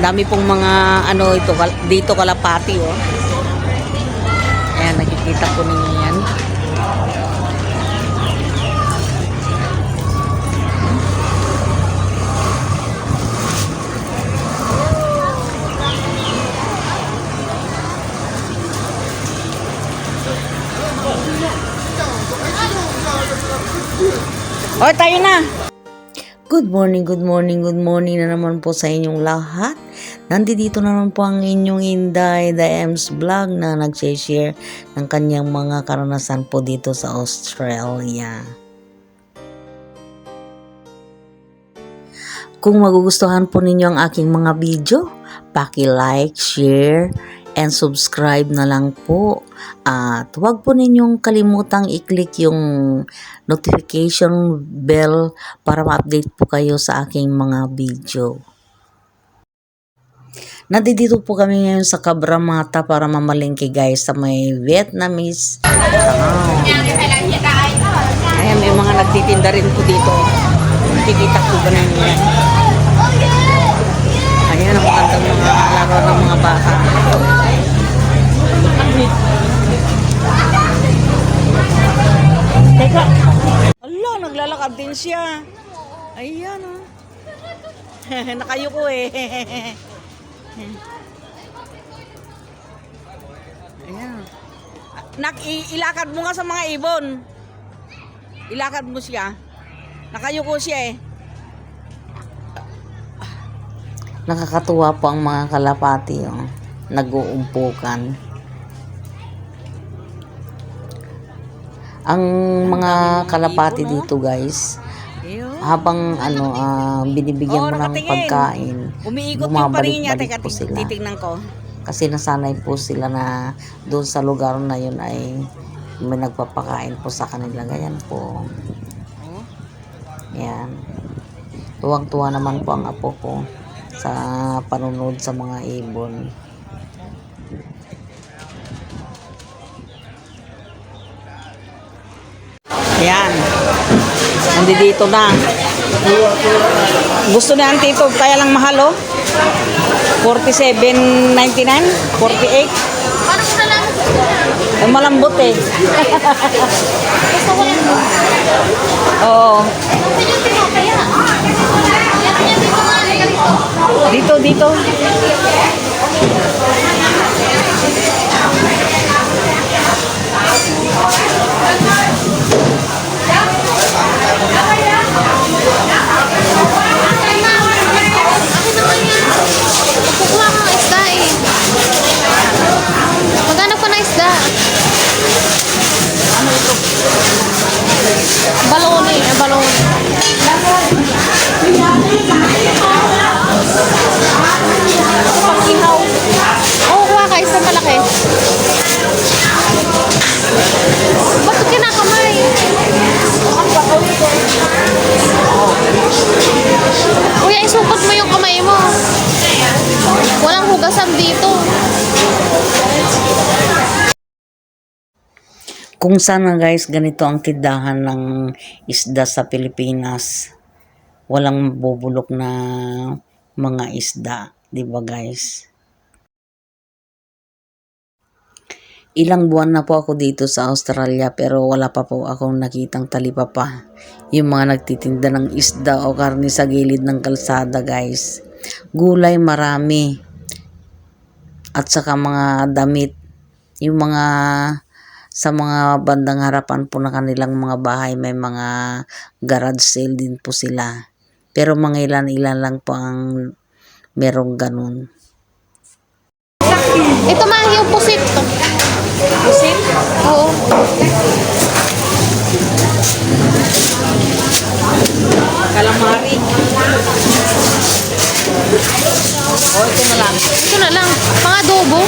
Dami pong mga ano ito dito kalapati oh. Ayan, nakikita po ninyo yan. O, tayo na! Good morning, good morning, good morning na naman po sa inyong lahat. Nandito na naman po ang inyong Inday, The Ems Vlog na nag-share ng kanyang mga karanasan po dito sa Australia. Kung magugustuhan po ninyo ang aking mga video, paki-like, share, and subscribe na lang po. At huwag po ninyong kalimutang i-click yung notification bell para ma-update po kayo sa aking mga video. Nandito po kami ngayon sa Cabramata para mamalingki guys sa may Vietnamese town. Ayan, may mga nagtitinda rin po dito. Nakikita po ba ninyo yan? Ayan, ang magandang mga laro ng mga bata. Teka. Ala, naglalakad din siya. Ayan, oh. Nakayuko eh. Ayan. Nak, ilakad mo nga sa mga ibon. Ilakad mo siya. Nakayuko siya eh. Nakakatuwa po ang mga kalapati. Oh. Nag-uumpukan. Ang mga kalapati dito guys, habang ano ah, binibigyan mo ng pagkain, Umiikot yung parin niya. bumabalik-balik Teka, po sila. titignan ko. Kasi nasanay po sila na doon sa lugar na yun ay may nagpapakain po sa kanila. Ganyan po. Oh. Yan. Tuwang-tuwa naman po ang apo ko sa panunod sa mga ibon. Yan. Nandito na. Gusto na ang tito, kaya lang mahal oh. 47.99? 48? Ay, malambot eh. Oo. Dito, dito. Kung sana guys, ganito ang tindahan ng isda sa Pilipinas. Walang bubulok na mga isda. di ba guys? Ilang buwan na po ako dito sa Australia pero wala pa po akong nakitang talipapa. Yung mga nagtitinda ng isda o karne sa gilid ng kalsada guys. Gulay marami. At saka mga damit. Yung mga sa mga bandang harapan po na kanilang mga bahay may mga garage sale din po sila. Pero mga ilan-ilan lang po ang merong ganun. Ito ma, yung pusit. Pusit? Oo. Calamari. O, ito na lang. Ito na lang. Mga adobo.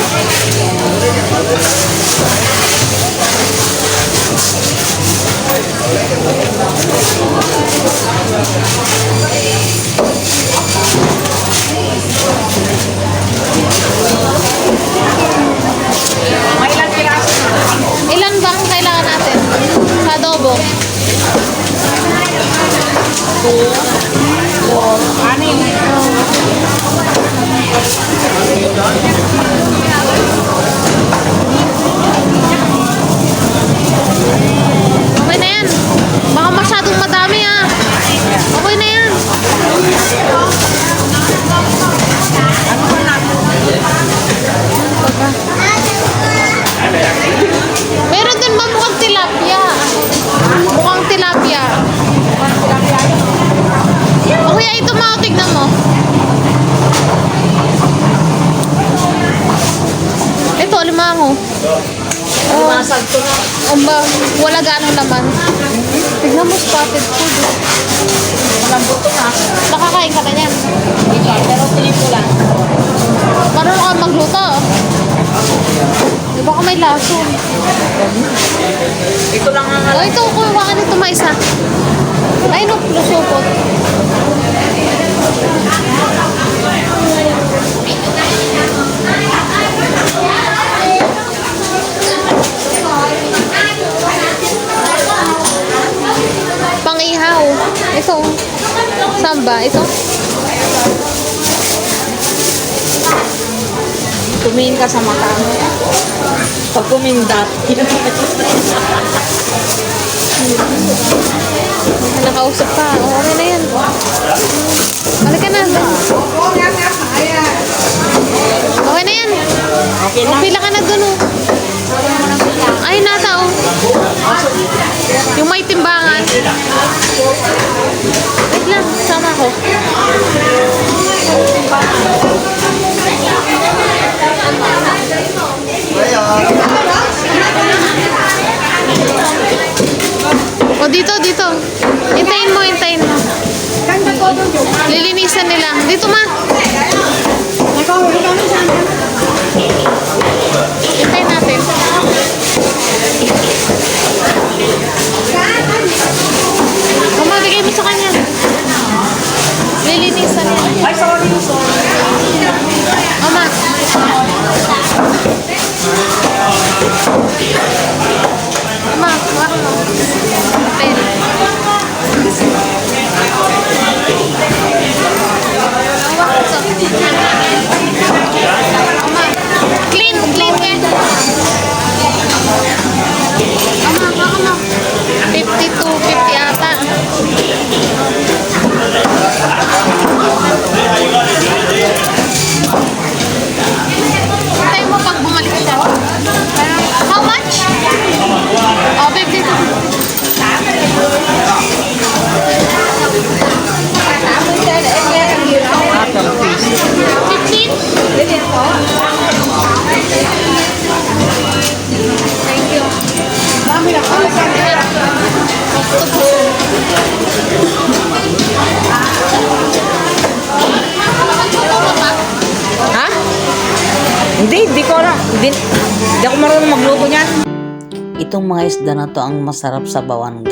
Masag to na. Umba, wala gaano naman. Tignan mo spotted food. oh. Malambot to na. Nakakain ka na yan. Hindi, pero tingin ko lang. Marunong ka magluto. Di ba may lason? Ito lang ang O ito, kuha ka nito may isa. Ay, no, lusupot. Ito. Saan ba? Ito? tumingin ka sa mata mo. Pag kumindat. Nakausap ka. O, okay na yan. Balik ka na. Okay na yan. Okay na. Pila ka na dun, 哎，这样烧得好。Hindi, hindi ko alam. Hindi, hindi ako marunong magluto niyan. Itong mga isda na to ang masarap sa bawan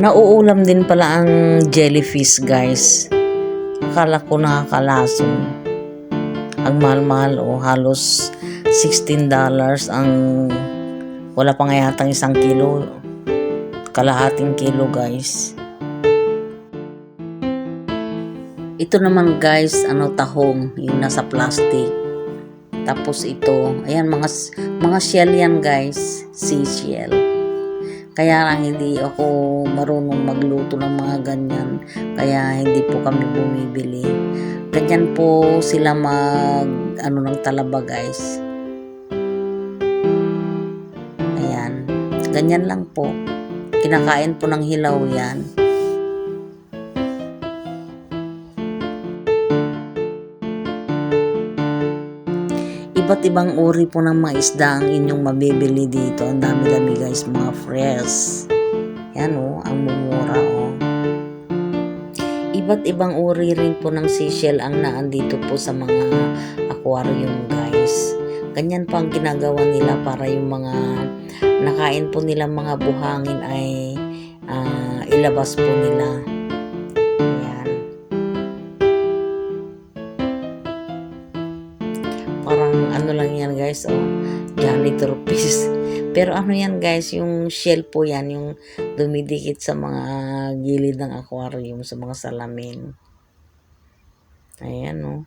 Nauulam din pala ang jellyfish guys. Akala ko nakakalasong ang mahal-mahal o halos $16 ang wala pa nga yatang isang kilo. Kalahating kilo guys. Ito naman guys ano tahong yung nasa plastic. Tapos ito ayan mga mga shell yan guys. Seashell kaya lang hindi ako marunong magluto ng mga ganyan. Kaya hindi po kami bumibili. Ganyan po sila mag ano ng talaba guys. Ayan. Ganyan lang po. Kinakain po ng hilaw yan iba't ibang uri po ng mga isda ang inyong mabibili dito ang dami-dami guys mga fresh yan o ang mumura o iba't ibang uri rin po ng seashell ang naandito po sa mga aquarium guys. Ganyan po ang ginagawa nila para yung mga nakain po nila mga buhangin ay ah, ilabas po nila. Guys, oh, janitor piece. Pero ano yan guys, yung shell po yan, yung dumidikit sa mga gilid ng aquarium, sa mga salamin. Ayan oh.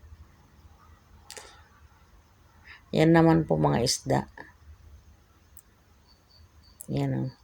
Yan naman po mga isda. Yan oh.